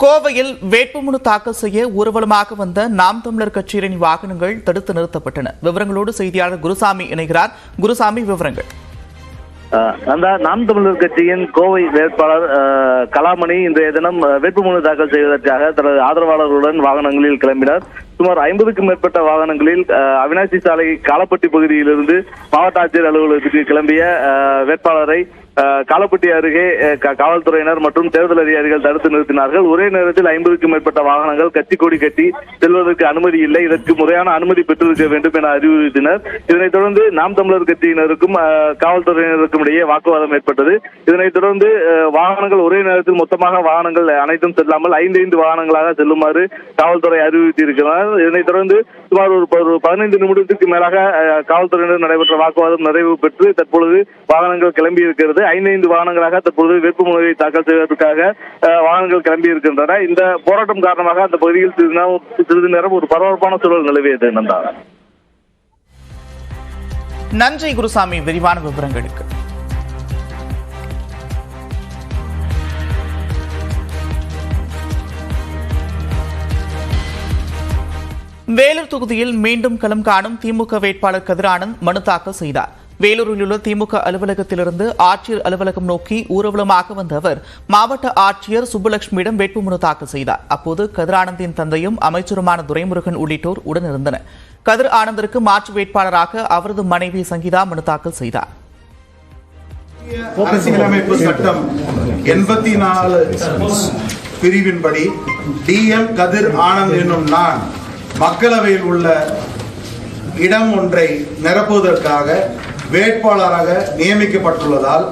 கோவையில் வேட்புமனு தாக்கல் செய்ய ஊர்வலமாக வந்த நாம் தமிழர் கட்சியினரின் வாகனங்கள் தடுத்து நிறுத்தப்பட்டன. விவரங்களோடு செய்தியாளர் குருசாமி இணைகிறார். குருசாமி விவரங்கள். அந்த நாம் தமிழர் கட்சியின் கோவை வேட்பாளர் அஹ், கலாமணி இன்றைய தினம் வேட்புமனு தாக்கல் செய்வதற்காக தனது ஆதரவாளர்களுடன் வாகனங்களில் கிளம்பினார். சுமார் ஐம்பதுக்கும் மேற்பட்ட வாகனங்களில் அஹ், அவினாசி சாலை காலப்பட்டி பகுதியிலிருந்து மாவட்ட ஆட்சியர் அலுவலகத்துக்கு கிளம்பிய அஹ், வேட்பாளரை காலப்பட்டி அருகே காவல்துறையினர் மற்றும் தேர்தல் அதிகாரிகள் தடுத்து நிறுத்தினார்கள். ஒரே நேரத்தில் ஐம்பதுக்கும் மேற்பட்ட வாகனங்கள் கட்சி கொடி கட்டி செல்வதற்கு அனுமதி இல்லை. இதற்கு முறையான அனுமதி பெற்றிருக்க வேண்டும் என அறிவுறுத்தினர். இதனைத் தொடர்ந்து நாம் தமிழர் கட்சியினருக்கும் காவல்துறையினருக்கும் இடையே வாக்குவாதம் ஏற்பட்டது. இதனைத் தொடர்ந்து வாகனங்கள் ஒரே நேரத்தில் மொத்தமாக வாகனங்கள் அனைத்தும் செல்லாமல் ஐந்து ஐந்து வாகனங்களாக செல்லுமாறு காவல்துறை அறிவுறுத்தியிருக்கிறார். இதனைத் தொடர்ந்து சுமார் ஒரு பதினைந்து நிமிடத்துக்கு மேலாக காவல்துறையினர் நடைபெற்ற வாக்குவாதம் நிறைவு பெற்று தற்பொழுது வாகனங்கள் கிளம்பி இருக்கிறது ஐந்து வாகனங்களாக தற்பொழுது வேட்புமனுவை தாக்கல் செய்வதற்காக வாகனங்கள் கிளம்பி இருக்கின்றன. இந்த போராட்டம் காரணமாக அந்த பகுதியில் சிறிது நேரம் சிறிது நேரம் ஒரு பரபரப்பான சூழல் நிலவியது நந்தா. நன்றி குருசாமி. விரிவான விவரங்களுக்கு. வேலூர் தொகுதியில் மீண்டும் களம் காணும் திமுக வேட்பாளர் கதிரானந்த் மனு தாக்கல் செய்தார். வேலூரில் உள்ள திமுக அலுவலகத்திலிருந்து ஆட்சியர் அலுவலகம் நோக்கி ஊர்வலமாக வந்த அவர் மாவட்ட ஆட்சியர் சுப்புலட்சுமியிடம் வேட்புமனு தாக்கல் செய்தார். அப்போது கதிரானந்தின் தந்தையும் அமைச்சருமான துரைமுருகன் உள்ளிட்டோர் உடனிருந்தனர். கதிர் ஆனந்திற்கு மாற்று வேட்பாளராக அவரது மனைவி சங்கீதா மனு தாக்கல் செய்தார். அரசியலமைப்பு சட்டம் எண்பத்தி நாலு பிரிவின்படி டி எம் கதிர் ஆனந்த் என்னும் நான் மக்களவையில் உள்ள இடம் ஒன்றை நிரப்புவதற்காக வேட்பாளராக நியமிக்கப்பட்டுள்ளதால்